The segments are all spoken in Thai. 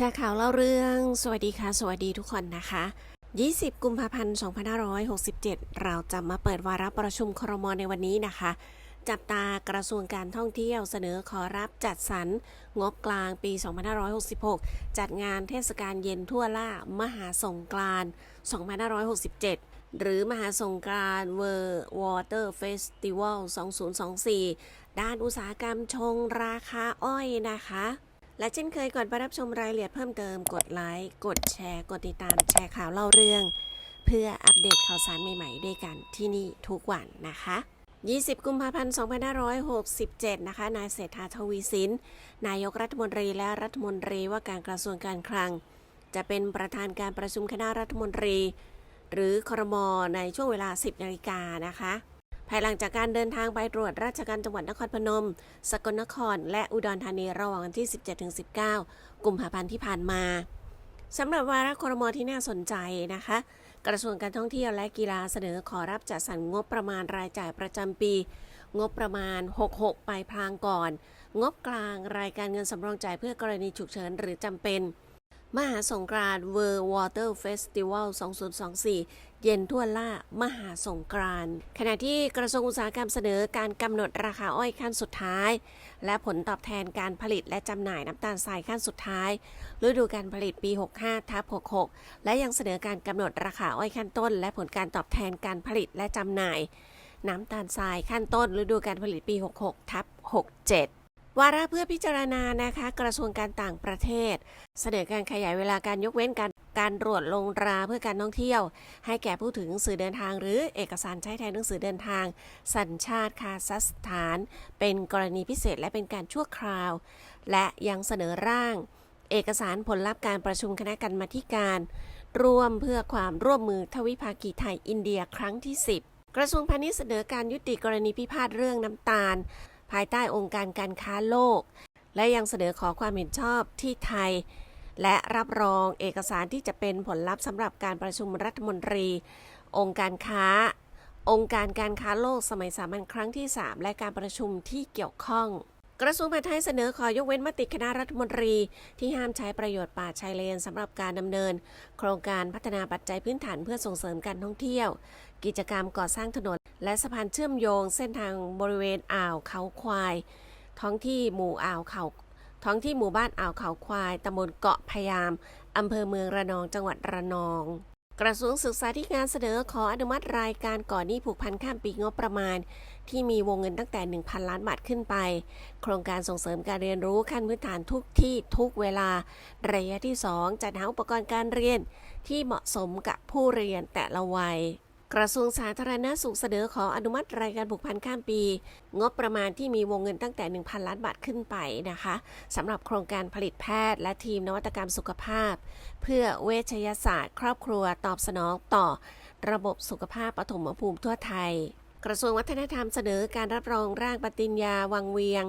ชร์ข่าวเล่าเรื่อง สวัสดีค่ะ สวัสดีทุกคนนะคะ 20 กุมภาพันธ์ 2567 เราจะมาเปิดวาระประชุมครมในวันนี้นะคะ จับตากระทรวงการท่องเที่ยวเสนอขอรับจัดสรรงบกลางปี 2566 จัดงานเทศกาลเย็นทั่วล่ามหาสงกรานต์2567หรือมหาสงกรานเวอร์วอเตอร์เฟสติวัล 2024 ด้านอุตสาหกรรมชงราคาอ้อยนะคะ และเช่นเคยก่อนไปรับชมรายละเอียดเพิ่มเติมกดไลค์กดแชร์ กดติดตามแชร์ข่าวเล่าเรื่อง เพื่ออัปเดตข่าวสารใหม่ๆ ด้วยกันที่นี่ทุกวันนะคะ 20 กุมภาพันธ์ 2567 นะคะ นายเศรษฐาทวีสิน นายกรัฐมนตรีและรัฐมนตรีว่าการกระทรวงการคลัง จะเป็นประธานการประชุมคณะรัฐมนตรี หรือครมในช่วงเวลา 10 นาฬิกานะคะ ภายหลังจากการเดินทางไปตรวจราชการจังหวัดนครพนม สกลนคร และอุดรธานีระหว่างวันที่ 17-19 กุมภาพันธ์ที่ผ่านมาสำหรับวาระครมที่น่าสนใจนะคะ กระทรวงการท่องเที่ยวและกีฬาเสนอขอรับจัดสรรงบประมาณรายจ่ายประจำปี งบประมาณ 66 ไปพลางก่อน งบกลางรายการเงินสำรองจ่ายเพื่อกรณีฉุกเฉินหรือจำเป็น มหาสงกรานต์ World Water Festival 2024 เย็นทั่วล่ามหาสงกรานต์ขณะที่กระทรวงอุตสาหกรรมเสนอการกำหนดราคาอ้อยขั้นสุดท้าย และผลตอบแทนการผลิตและจำหน่ายน้ำตาลทรายขั้นสุดท้าย ฤดูการผลิตปี 65ทับ66 และยังเสนอการกำหนดราคาอ้อยขั้นต้น และผลการตอบแทนการผลิตและจำหน่าย น้ำตาลทรายขั้นต้น ฤดูการผลิตปี 66ทับ67 วาระเพื่อพิจารณานะคะ กระทรวงการต่างประเทศ เสนอการขยายเวลาการยกเว้นการการตรวจลงราเพื่อการท่องเที่ยว ให้แก่ผู้ถือหนังสือเดินทาง หรือเอกสารใช้แทนหนังสือเดินทาง สัญชาติคาซัคสถาน เป็นกรณีพิเศษและเป็นการชั่วคราว และยังเสนอร่าง เอกสารผลลัพธ์การประชุมคณะกรรมาการ ร่วมเพื่อความร่วมมือทวิภาคีไทยอินเดียครั้งที่ 10กระทรวงพาณิชย์เสนอการยุติกรณีพิพาทเรื่องน้ำตาล ภายใต้องค์การการค้าโลก และยังเสนอขอความเห็นชอบที่ไทย และรับรองเอกสารที่จะเป็นผลลัพธ์สำหรับการประชุมรัฐมนตรี องค์การค้า องค์การการค้าโลกสมัยสามัญครั้งที่ 3 และการประชุมที่เกี่ยวข้องกระทรวงมหาดไทยเสนอขอยกเว้นมติคณะรัฐมนตรี ที่ห้ามใช้ประโยชน์ป่าชายเลนสำหรับการดำเนิน โครงการพัฒนาปัจจัยพื้นฐานเพื่อส่งเสริมการท่องเที่ยว กิจกรรมก่อสร้างถนน และสะพานเชื่อมโยงเส้นทางบริเวณอ่าวเขาควาย ท้องที่หมู่อ่าวเขาท้องที่หมู่บ้านอ่าวเขาควายตำบลเกาะพยามอำเภอเมืองระนองจังหวัดระนอง กระทรวงศึกษาธิการเสนอขออนุมัติรายการก่อนหนี้ผูกพันข้ามปีงบประมาณ ที่มีวงเงินตั้งแต่ 1,000 ล้านบาทขึ้นไป โครงการส่งเสริมการเรียนรู้ขั้นพื้นฐานทุกที่ทุกเวลา ระยะที่ 2 จัดหาอุปกรณ์การเรียนที่เหมาะสมกับผู้เรียนแต่ละวัย กระทรวงสาธารณสุขเสนอขออนุมัติรายการผูกพันข้ามปี งบประมาณที่มีวงเงินตั้งแต่ 1,000 ล้านบาทขึ้นไปนะคะสำหรับโครงการผลิตแพทย์และทีมนวัตกรรมสุขภาพ เพื่อเวชยศาสตร์ ครอบครัวตอบสนองต่อ ระบบสุขภาพปฐมภูมิทั่วไทยกระทรวงวัฒนธรรมเสนอการรับรองร่างปฏิญญาวังเวียง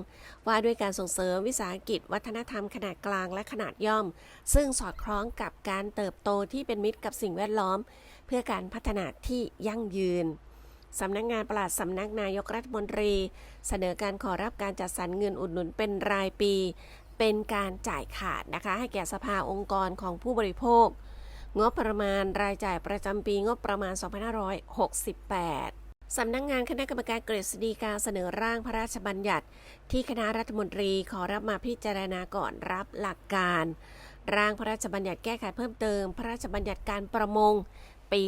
ว่าด้วยการส่งเสริมวิสาหกิจ วัฒนธรรมขนาดกลางและขนาดย่อม ซึ่งสอดคล้องกับการเติบโตที่เป็นมิตรกับสิ่งแวดล้อม พื่อการพัฒนาที่ยั่งยืนสำนักงานปลัดสำนักนายกรัฐมนตรี เสนอการขอรับการจัดสรรเงินอุดหนุนเป็นรายปี เป็นการจ่ายขาดนะคะ ให้แก่สภาองค์กรของผู้บริโภค งบประมาณรายจ่ายประจำปีงบประมาณ 2568สำนักงงานคณะกรรมการกฤษฎีกาเสนอร่างพระราชบัญญัติ ที่คณะรัฐมนตรีขอรับมาพิจารณาก่อนรับหลักการ ร่างพระราชบัญญัติแก้ไขเพิ่มเติม พระราชบัญญัติการประมง ปี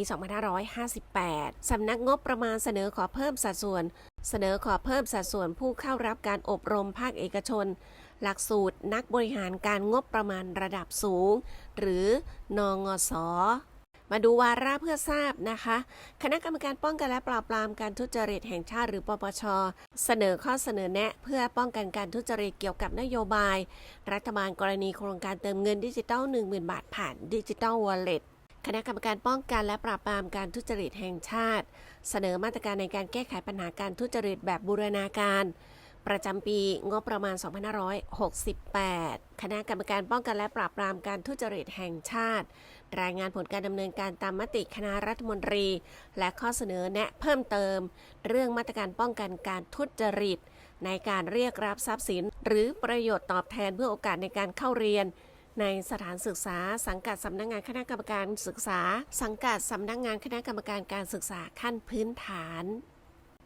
2558 สำนักงบประมาณเสนอขอเพิ่มสัดส่วน เสนอขอเพิ่มสัดส่วนผู้เข้ารับการอบรมภาคเอกชน หลักสูตรนักบริหารการงบประมาณระดับสูง หรือนองศมาดูวาระเพื่อทราบนะคะ คณะกรรมการป้องกันและปราบปรามการทุจริตแห่งชาติหรือปปช เสนอข้อเสนอแนะ เพื่อป้องกันการทุจริตเกี่ยวกับนโยบาย รัฐบาลกรณีโครงการเติมเงินดิจิทัล10,000 บาทผ่านดิจิทัลวอลเล็ต คณะกรรมการป้องกันและปราบปรามการทุจริตแห่งชาติ เสนอมาตรการในการแก้ไขปัญหาการทุจริตแบบบูรณาการ ประจำปีงบประมาณ 2568 คณะกรรมการป้องกันและปราบปรามการทุจริตแห่งชาติ รายงานผลการดำเนินการตามมติคณะรัฐมนตรี และข้อเสนอแนะเพิ่มเติม เรื่องมาตรการป้องกันการทุจริต ในการเรียกรับทรัพย์สิน หรือประโยชน์ตอบแทนเพื่อโอกาสในการเข้าเรียน ในสถานศึกษาสังกัดสำนักงานคณะกรรมการศึกษา สังกัดสำนักงานคณะกรรมการการศึกษาขั้นพื้นฐาน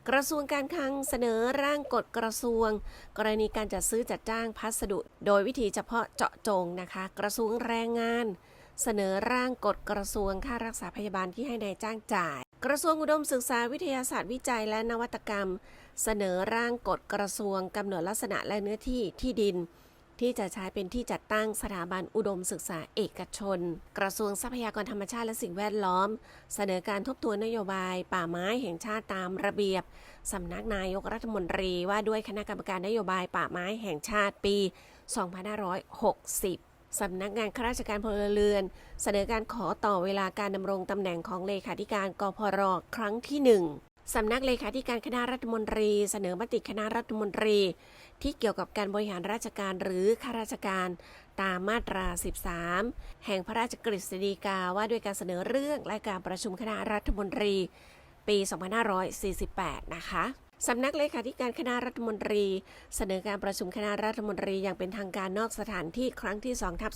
กระทรวงการคลังเสนอร่างกฎกระทรวง กรณีการจัดซื้อจัดจ้างพัสดุ โดยวิธีเฉพาะเจาะจงนะคะ กระทรวงแรงงาน เสนอร่างกฎกระทรวงค่ารักษาพยาบาลที่ให้นายจ้างจ่าย กระทรวงอุดมศึกษาวิทยาศาสตร์วิจัยและนวัตกรรม เสนอร่างกฎกระทรวงกำหนดลักษณะและเนื้อที่ที่ดิน ที่จะใช้เป็นที่จัดตั้งสถาบันอุดมศึกษาเอกชน กระทรวงทรัพยากรธรรมชาติและสิ่งแวดล้อม เสนอการทบทวนนโยบาย ป่าไม้แห่งชาติตามระเบียบ สำนักนายกรัฐมนตรีว่าด้วยคณะกรรมการนโยบายป่าไม้แห่งชาติปี 2560สำนักงานข้าราชการพลเรือน เสนอการขอต่อเวลาการดำรงตำแหน่งของเลขาธิการกพรครั้งที่หนึ่ง สำนักเลขาธิการคณะรัฐมนตรี เสนอมติคณะรัฐมนตรี ที่เกี่ยวกับการบริหารราชการหรือข้าราชการตามมาตรา 13 แห่งพระราชกฤษฎีกาว่าด้วยการเสนอเรื่องและการประชุมคณะรัฐมนตรี ปี 2548 นะคะ สำนักเลขาธิการคณะรัฐมนตรี เสนอการประชุมคณะรัฐมนตรีอย่างเป็นทางการนอกสถานที่ครั้งที่2ทับ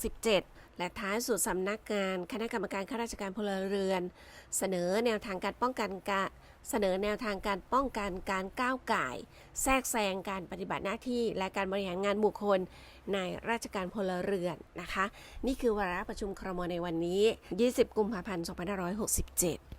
2567 และท้ายสุดสำนักงานคณะกรรมการข้าราชการพลเรือน เสนอแนวทางการป้องกันกะเสนอแนวทางการป้องกันการก้าวไก่แทรกแซงการปฏิบัติหน้าที่ และการบริหารงานบุคคลในราชการพลเรือนนะคะ นี่คือวาระประชุมครมในวันนี้ 20 กุมภาพันธ์ 2567